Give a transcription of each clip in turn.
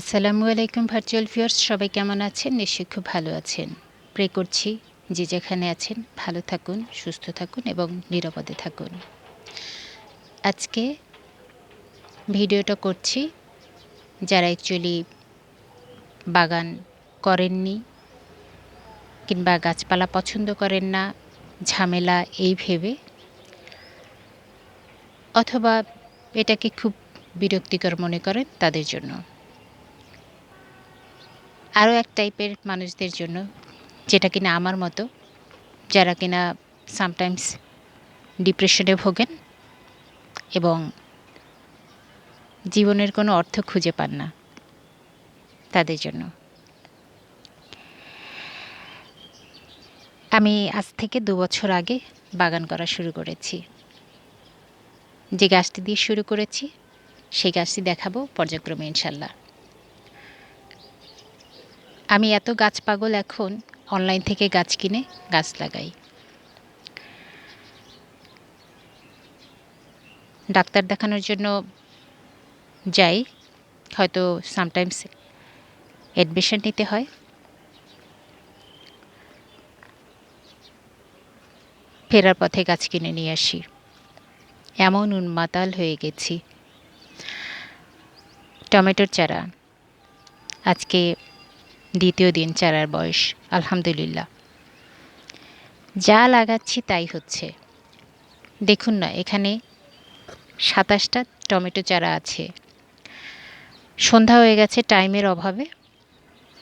আসসালামু আলাইকুম virtual viewers সবাই কেমন আছেন? নিশ্চয়ই খুব ভালো আছেন। প্রে করছি যে যেখানে আছেন, ভালো থাকুন, সুস্থ থাকুন এবং নিরাপদে থাকুন। আজকে ভিডিওটা করছি যারা অ্যাকচুয়ালি বাগান করেননি কিংবা গাছপালা পছন্দ করেন না, ঝামেলা এই ভেবে, অথবা এটাকে খুব বিরক্তিকর মনে করেন তাদের জন্য। আরও এক টাইপের মানুষদের জন্য, যেটা কিনা আমার মতো, যারা কিনা সামটাইমস ডিপ্রেশনে ভোগেন এবং জীবনের কোনো অর্থ খুঁজে পান না তাদের জন্য। আমি আজ থেকে দু বছর আগে বাগান করা শুরু করেছি। যে গাছটি দিয়ে শুরু করেছি, সেই গাছটি দেখাবো পর্যায়ক্রমে ইনশাল্লাহ। আমি এত গাছ পাগল এখন অনলাইন থেকে গাছ কিনে গাছ লাগাই। ডাক্তার দেখানোর জন্য যাই, হয়তো সামটাইমস অ্যাডমিশন নিতে হয়। ফেরার পথে গাছ কিনে নিয়ে আসি। এমন উন্মাতাল হয়ে গেছি। টমেটোর চারা। আজকে দ্বিতীয় দিন চারার বয়স। আলহামদুলিল্লাহ। যা লাগাচ্ছি তাই হচ্ছে। দেখুন না, এখানে সাতাশটা টমেটো চারা আছে। সন্ধ্যা হয়ে গেছে, টাইমের অভাবে।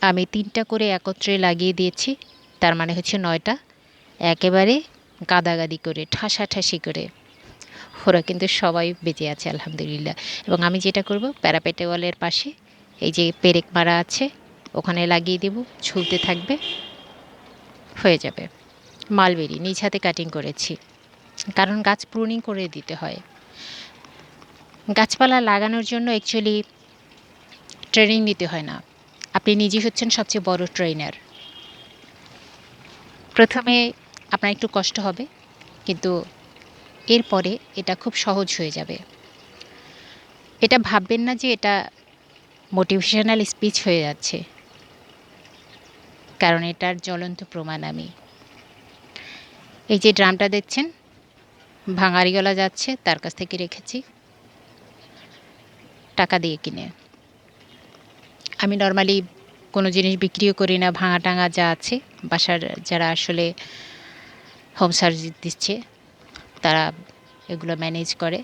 আমি তিনটা করে একত্রে লাগিয়ে দিয়েছি, তার মানে হচ্ছে নয়টা। একেবারে গাদাগাদি করে, ঠাসাঠাসি করে। ওরা কিন্তু সবাই বেঁচে আছে, আলহামদুলিল্লাহ। এবং আমি যেটা করব প্যারাপেটে ওয়ালের পাশে এই যে পেরেক মারা আছে ওখানে লাগিয়ে দেব ঝুলতে থাকবে। হয়ে যাবে। মালবেরি, নিজ হাতে কাটিং করেছি। কারণ গাছ প্রুনিং করে দিতে হয়। গাছপালা লাগানোর জন্য অ্যাকচুয়ালি ট্রেনিং নিতে হয় না। আপনি নিজে হচ্ছেন সবচেয়ে বড় ট্রেনার প্রথমে আপনার একটু কষ্ট হবে, কিন্তু এরপরে এটা খুব সহজ হয়ে যাবে। এটা ভাববেন না যে এটা মোটিভেশনাল স্পিচ হয়ে যাচ্ছে। কারণ এটার জ্বলন্ত প্রমাণ আমি। এই যে ড্রামটা দেখছেন ভাঙারিওয়ালা যাচ্ছে, তার কাছ থেকে রেখেছি। টাকা দিয়ে কিনে। আমি নর্মালি কোনো জিনিস বিক্রিও করি না ভাঙা টাঙা যা আছে, বাসার যারা আসলে হোম সার্ভিস দিচ্ছে, তারা এগুলো ম্যানেজ করে।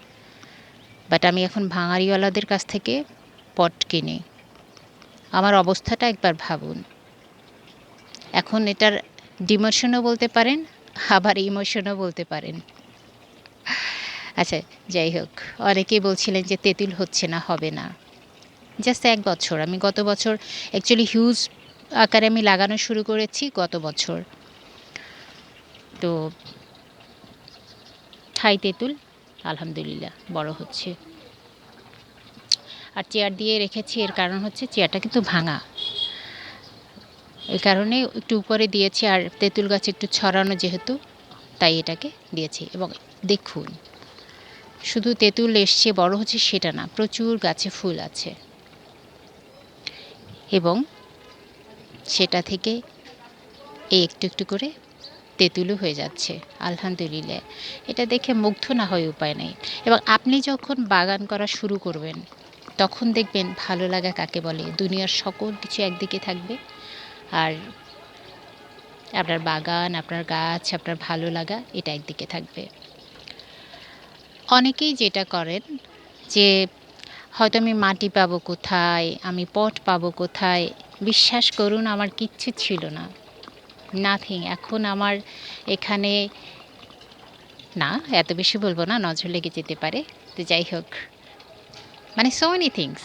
বাট আমি এখন ভাঙারিওয়ালাদের কাছ থেকে পট কিনি। আমার অবস্থাটা একবার ভাবুন। এখন এটার ডিমোশনও বলতে পারেন, আবার ইমোশনও বলতে পারেন। আচ্ছা যাই হোক, অনেকেই বলছিলেন যে তেঁতুল হচ্ছে না, হবে না। জাস্ট এক বছর, আমি গত বছর অ্যাকচুয়ালি হিউজ আকারে আমি লাগানো শুরু করেছি গত বছর। তো ঠাই তেঁতুল, আলহামদুলিল্লাহ, বড় হচ্ছে। আর চেয়ার দিয়ে রেখেছি, এর কারণ হচ্ছে চেয়ারটা কিন্তু ভাঙা। এই কারণে একটু উপরে দিয়েছি আর তেঁতুল গাছ একটু ছড়ানো যেহেতু, তাই এটাকে দিয়েছি। এবং দেখুন, শুধু তেঁতুল এসছে, বড় হচ্ছে সেটা না, প্রচুর গাছে ফুল আছে। এবং সেটা থেকে এই একটু একটু করে তেঁতুলও হয়ে যাচ্ছে, আলহামদুলিল্লাহ। এটা দেখে মুগ্ধ না হয় উপায় নেই। এবং আপনি যখন বাগান করা শুরু করবেন, তখন দেখবেন ভালো লাগা কাকে বলে? দুনিয়ার সকল কিছু একদিকে থাকবে। আর আপনার বাগান, আপনার গাছ, আপনার ভালো লাগা, এটা একদিকে থাকবে। অনেকেই যেটা করেন যে, হয়তো আমি মাটি পাবো কোথায়, আমি পট পাবো কোথায়, বিশ্বাস করুন আমার কিচ্ছু ছিল না। নাথিং এখন আমার এখানে না, এত বেশি বলব না, নজর লেগে যেতে পারে। তো যাই হোক মানে সো মেনি থিংস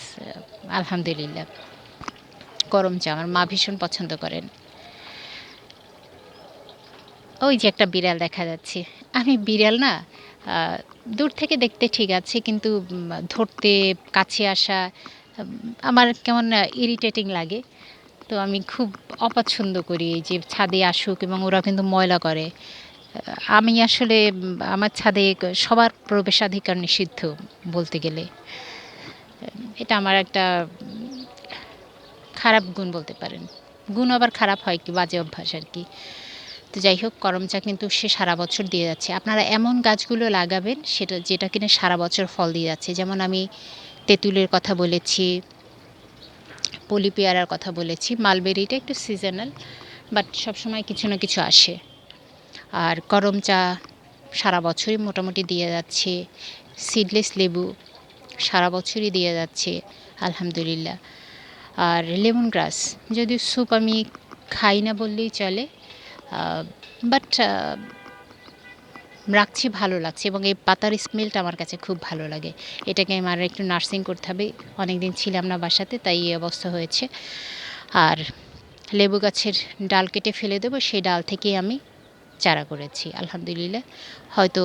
আলহামদুলিল্লাহ। গরম চা, আমার মা ভীষণ পছন্দ করেন। ওই যে একটা বিড়াল দেখা যাচ্ছে। আমি বিড়াল না দূর থেকে দেখতে ঠিক আছে, কিন্তু ধরতে, কাছে আসা আমার কেমন ইরিটেটিং লাগে। তো আমি খুব অপছন্দ করি এই যে ছাদে আসুক এবং ওরা কিন্তু ময়লা করে। আমি আসলে, আমার ছাদে সবার প্রবেশাধিকার নিষিদ্ধ বলতে গেলে। এটা আমার একটা খারাপ গুণ বলতে পারেন। গুণ আবার খারাপ হয় কি? বাজে অভ্যাস আর কি। তো যাই হোক, করম চা কিন্তু সে সারা বছর দিয়ে যাচ্ছে। আপনারা এমন গাছগুলো লাগাবেন, সেটা, যেটা কিনা সারা বছর ফল দিয়ে যাচ্ছে। যেমন আমি তেঁতুলের কথা বলেছি, পলি পেয়ারার কথা বলেছি। মালবেরিটা একটু সিজনাল বাট সবসময় কিছু না কিছু আসে। আর করম চা সারা বছরই মোটামুটি দিয়ে যাচ্ছে। সিডলেস লেবু সারা বছরই দিয়ে যাচ্ছে, আলহামদুলিল্লাহ। আর লেমন গ্রাস যদিও স্যুপ আমি খাই না বললেই চলে বাট রাখছি ভালো লাগছে এবং এই পাতার স্মেলটা আমার কাছে খুব ভালো লাগে। এটাকে আমার একটু নার্সিং করতে হবে অনেক দিন ছিলাম না বাসাতে, তাই এই অবস্থা হয়েছে। আর লেবু গাছের ডাল কেটে ফেলে দেবো, সেই ডাল থেকেই আমি চারা করেছি, আলহামদুলিল্লাহ। হয়তো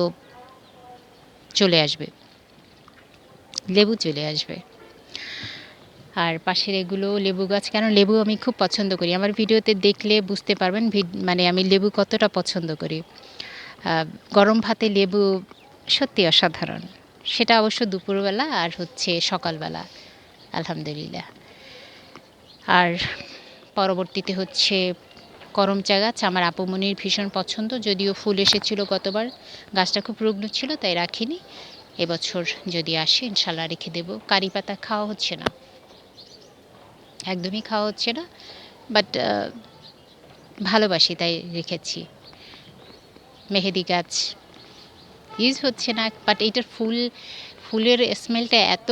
চলে আসবে, লেবু চলে আসবে। আর পাশের এগুলো লেবু গাছ, কেন লেবু আমি খুব পছন্দ করি। আমার ভিডিওতে দেখলে বুঝতে পারবেন মানে আমি লেবু কতটা পছন্দ করি। গরম ভাতে লেবু সত্যি অসাধারণ। সেটা অবশ্য দুপুরবেলা আর হচ্ছে সকালবেলা, আলহামদুলিল্লাহ। আর পরবর্তীতে হচ্ছে করম চা গাছ, আমার আপুমনির ভীষণ পছন্দ, যদিও ফুল এসেছিল গতবার। গাছটা খুব রুগ্ন ছিল, তাই রাখিনি। এবছর যদি আসে, ইনশাল্লাহ রেখে দেবো। কারি পাতা খাওয়া হচ্ছে না। একদমই খাওয়া হচ্ছে না বাট ভালোবাসি তাই রেখেছি। মেহেদি গাছ ইউজ হচ্ছে না বাট এইটার ফুল, ফুলের স্মেলটা এত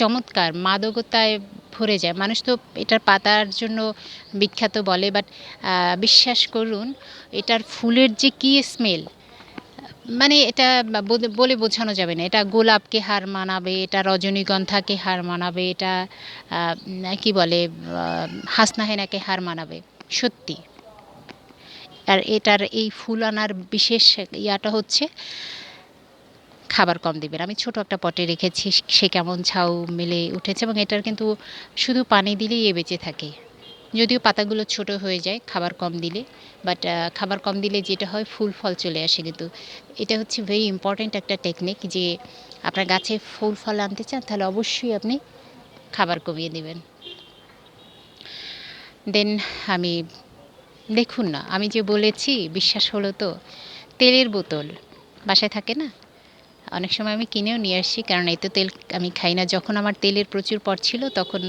চমৎকার, মাদকতায় ভরে যায়। মানুষ তো এটার পাতার জন্য বিখ্যাত বলে বাট বিশ্বাস করুন, এটার ফুলের যে কী স্মেল মানে এটা বলে বোঝানো যাবে না। এটা গোলাপকে হার মানাবে, এটা রজনীগন্ধাকে হার মানাবে, এটা কি বলে হাসনাহেনাকে হার মানাবে। সত্যি। আর এটার এই ফুল আনার বিশেষ ইয়াটা হচ্ছে খাবার কম দেবেন। আমি ছোট একটা পটে রেখেছি, সে কেমন ছাউ মেলে উঠেছে এবং এটার কিন্তু শুধু পানি দিলেই এ বেঁচে থাকে। যদিও পাতাগুলো ছোট হয়ে যায় খাবার কম দিলে বাট খাবার কম দিলে যেটা হয় ফুল ফল চলে আসে কিন্তু। এটা হচ্ছে ভেরি ইম্পর্ট্যান্ট একটা টেকনিক যে আপনার গাছে ফুল ফল আনতে চান, তাহলে অবশ্যই আপনি খাবার কমিয়ে দেবেন। দেন আমি, দেখুন না, আমি যে বলেছি, বিশ্বাস হলো তো, তেলের বোতল বাসায় থাকে না? অনেক সময় আমি কিনেও নিয়ে আসি, কারণ এই তো তেল আমি খাই না। যখন আমার তেলের প্রচুর পর ছিল, তখন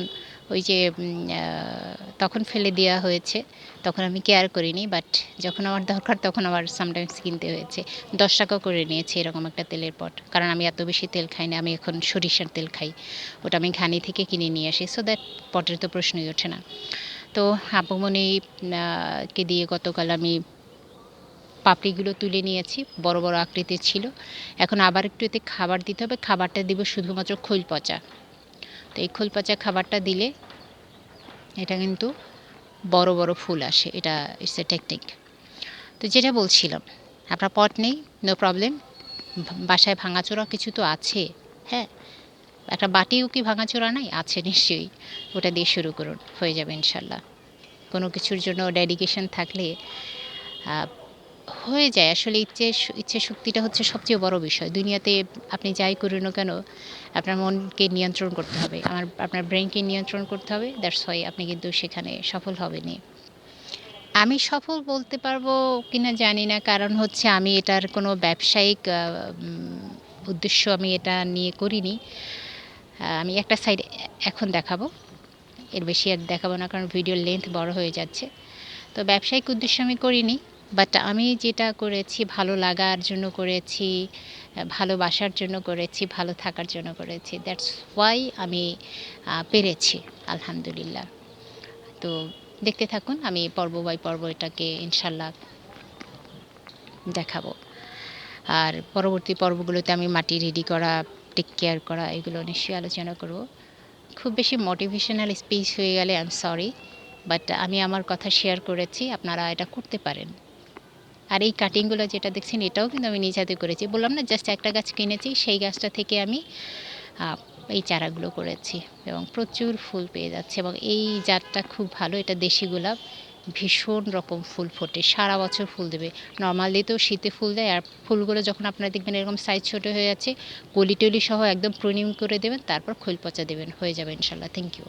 ওই যে তখন ফেলে দেওয়া হয়েছে। তখন আমি কেয়ার করিনি বাট যখন আমার দরকার তখন আমার সামটাইমস কিনতে হয়েছে। দশ টাকা করে নিয়েছে এরকম একটা তেলের পট, কারণ আমি এত বেশি তেল খাই না, আমি এখন সরিষার তেল খাই। ওটা আমি ঘানি থেকে কিনে নিয়ে আসি সো দ্যাট পটের তো প্রশ্নই ওঠে না। তো আপুমণিকে দিয়ে গতকাল আমি পাপড়িগুলো তুলে নিয়েছি, বড় বড় আকৃতির ছিল। এখন আবার একটু এতে খাবার দিতে হবে, খাবারটা দিব শুধুমাত্র খোল পচা। তো এই খোল পচা খাবারটা দিলে এটা কিন্তু বড় বড় ফুল আসে। এটা ইটস এ টেকনিক তো যেটা বলছিলাম, আপনার পট নেই নো প্রবলেম বাসায় ভাঙাচোরা কিছু তো আছে হ্যাঁ? একটা বাটিও কি ভাঙাচোরা নাই? আছে নিশ্চয়ই। ওটা দিয়ে শুরু করুন, হয়ে যাবে ইনশাল্লাহ। কোনো কিছুর জন্য ডেডিকেশন থাকলে হয়ে যায়। আসলে ইচ্ছে ইচ্ছে শক্তিটা হচ্ছে সবচেয়ে বড় বিষয়। দুনিয়াতে আপনি যাই করুন না কেন, আপনার মনকে নিয়ন্ত্রণ করতে হবে। আমার, আপনার ব্রেনকে নিয়ন্ত্রণ করতে হবে। দ্যাটস ওয়াই আপনি কিন্তু সেখানে সফল হবেনি আমি সফল বলতে পারব কিনা জানি না। কারণ হচ্ছে আমি এটার কোনো ব্যবসায়িক উদ্দেশ্য আমি এটা নিয়ে করিনি। আমি একটা সাইড এখন দেখাবো। এর বেশি আর দেখাবো না কারণ ভিডিওর লেন্থ বড় হয়ে যাচ্ছে। তো ব্যবসায়িক উদ্দেশ্য আমি করিনি। বাট আমি যেটা করেছি, ভালো লাগার জন্য করেছি ভালোবাসার জন্য করেছি, ভালো থাকার জন্য করেছি। দ্যাটস ওয়াই আমি পেরেছি, আলহামদুলিল্লাহ। তো দেখতে থাকুন, আমি পর্ব বাই পর্ব এটাকে ইনশাল্লাহ দেখাবো। আর পরবর্তী পর্বগুলোতে আমি মাটি রেডি করা টেক কেয়ার করা, এগুলো নিশ্চয়ই আলোচনা করব। খুব বেশি মোটিভেশনাল স্পিচ হয়ে গেলে আই এম সরি বাট আমি আমার কথা শেয়ার করেছি, আপনারা এটা করতে পারেন। আর এই কাটিংগুলো যেটা দেখছেন, এটাও কিন্তু আমি নিজ হাতে করেছি। বললাম না জাস্ট একটা গাছ কিনেছি, সেই গাছটা থেকে আমি এই চারাগুলো করেছি এবং প্রচুর ফুল পেয়ে যাচ্ছে এবং এই জাতটা খুব ভালো, এটা দেশি গোলাপ, ভীষণ রকম ফুল ফোটে, সারা বছর ফুল দেবে। নর্মালি তো শীতে ফুল দেয়, আর ফুলগুলো যখন আপনারা দেখবেন এরকম সাইজ ছোটো হয়ে যাচ্ছে কলি টলি সহ একদম প্রনিম করে দেবেন, তারপর খোল পচা দেবেন, হয়ে যাবে ইনশাল্লাহ থ্যাংক ইউ